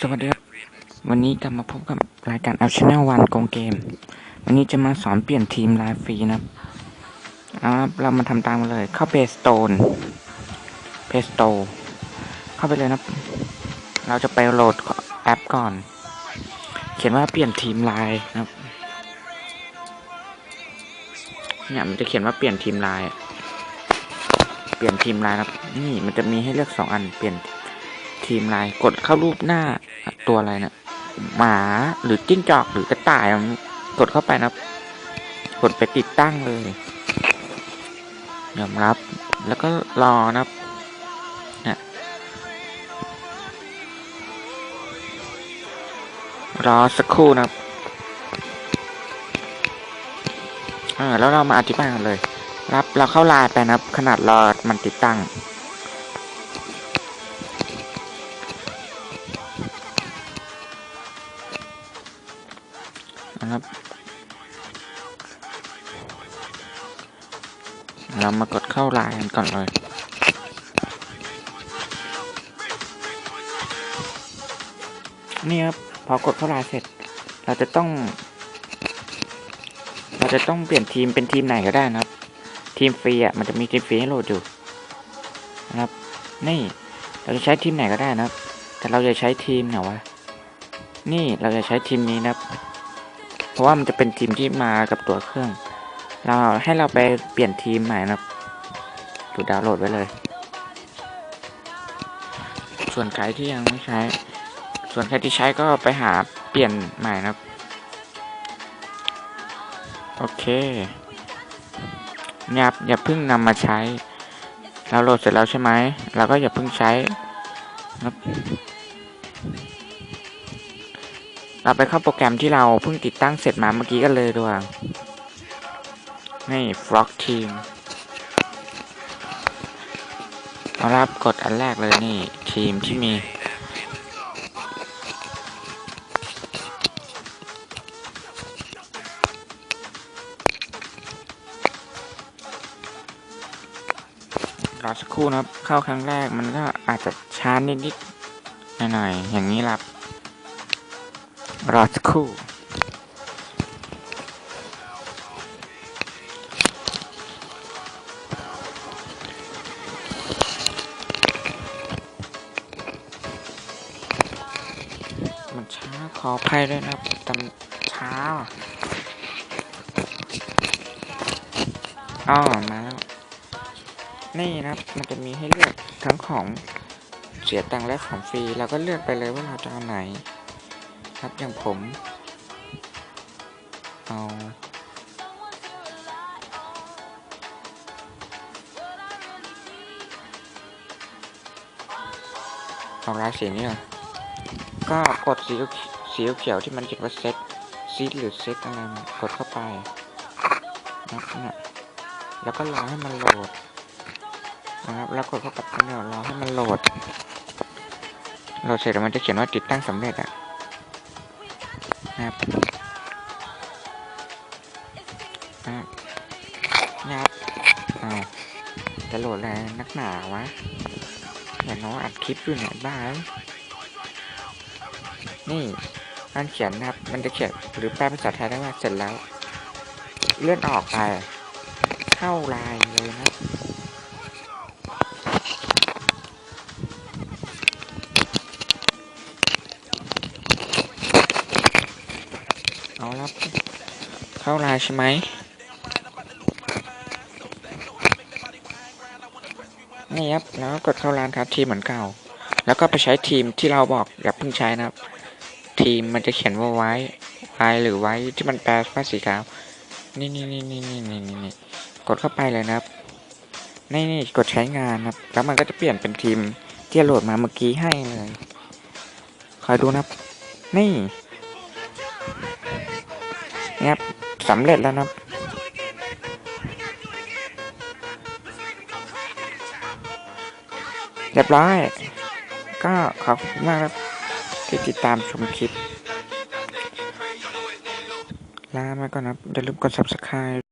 สวัสดีครับ วันนี้กลับมาพบกับรายการ L Channel วันกงเกม วันนี้จะมาสอนเปลี่ยนทีมไลายฟรีนะครับเอาเรามาทำตามกันเลย เข้าเพจสโตนเพจสโตเข้าไปเลยนะ เราจะไปโหลดแอปก่อน เขียนว่าเปลี่ยนทีมไลายนะครับ เนี่ยมันจะเขียนว่าเปลี่ยนทีมไลายเปลี่ยนทีมไลนะครับ นี่มันจะมีให้เลือกสองอัน เปลี่ยน ทีมลายกดเข้ารูปหน้าตัวอะไรนะหมาหรือจิ้งจอกหรือกระต่ายกดเข้าไปนะกดไปติดตั้งเลยยอมรับแล้วก็รอนะครับรอสักครู่นะครับเออแล้วเรามาอธิบายกันเลย รับเราเข้าไลน์ไปนะครับ ขนาดรอมันติดตั้ง นะครับ เรามากดเข้าไลน์กันก่อนเลยนี่ครับพอกดเข้าไลน์เสร็จ เราจะต้อง เราจะต้องเปลี่ยนทีมเป็นทีมไหนก็ได้นะครับ ทีมฟรีอะมันจะมีทีมฟรีให้โหลดอยู่นะครับ นี่เราจะใช้ทีมไหนก็ได้นะครับ แต่เราจะใช้ทีมไหนวะนี่เราจะใช้ทีมนี้นะครับ เพราะว่ามันจะเป็นทีมที่มากับตัวเครื่อง เราให้เราไปเปลี่ยนทีมใหม่นะครับดูดาวน์โหลดไว้เลย ส่วนใครที่ยังไม่ใช้ ส่วนใครที่ใช้ก็ไปหาเปลี่ยนใหม่นะครับ โอเคเนี่ยครับอย่าเพิ่งนำมาใช้ เราโหลดเสร็จแล้วใช่ไหมเราก็อย่าเพิ่งใช้นะครับ เราไปเข้าโปรแกรมที่เราเพิ่งติดตั้งเสร็จมาเมื่อกี้กันเลยดีกว่านี่ Frog Team เอารับกดอันแรกเลยนี่ทีมที่มี รอสักครู่นะครับ เข้าครั้งแรกมันก็อาจจะช้านิดๆหน่อยๆอย่างนี้รับ รอสักครู่มันช้าขออภัยด้วยนะครับต่มันช้าอ๋อมาแล้ว นี่นะครับ มันจะมีให้เลือกทั้งของเสียตังค์และของฟรี เราก็เลือกไปเลยว่าเราจะเอาไหน ครับอย่างผม เอาเอาลายสีนี้เหรอก็กดสีสีเขียวที่มันเขียนว่าเซตซีดหรือเซตอะไรกดเข้าไปนะครับเนี่ยแล้วก็รอให้มันโหลดนะครับแล้วกดเข้ากับเนี่ยรอให้มันโหลดโหลดเสร็จแล้วมันจะเขียนว่าติดตั้งสำเร็จอะ นะครับนะครับนะครับอ้าวจะโหลดอะไรนักหนาวะเดี๋ยวน้องอัดคลิปอยู่ไหนบ้างนี่มันเขียนนะครับ มันจะเขียนหรือแปลภาษาไทยได้ว่าเสร็จแล้ว เลื่อนออกไป เข้าลน์เลยนะ เอาละ เข้าไลน์ใช่ไหมนี่ครับแล้วกดเข้าร้านครับทีมเหมือนเก่า แล้วก็ไปใช้ทีมที่เราบอกอย่าเพิ่งใช้นะครับ ทีมมันจะเขียนว่าไว้ไว้หรือไว้ที่มันแปลว่าสีขาวนี่นี่นี่นี่นี่นี่นี่กดเข้าไปเลยนะครับนี่นี่กดใช้งานนะครับ แล้วมันก็จะเปลี่ยนเป็นทีมที่โหลดมาเมื่อกี้ให้เลยคอยดูนะครับ นี่นี่ครับ สำเร็จแล้วนะเรียบร้อย ก็ขอบคุณมากครับ ที่ติดตามชมคลิป ลามาก่อนนะครับอย่าลืมกด subscribe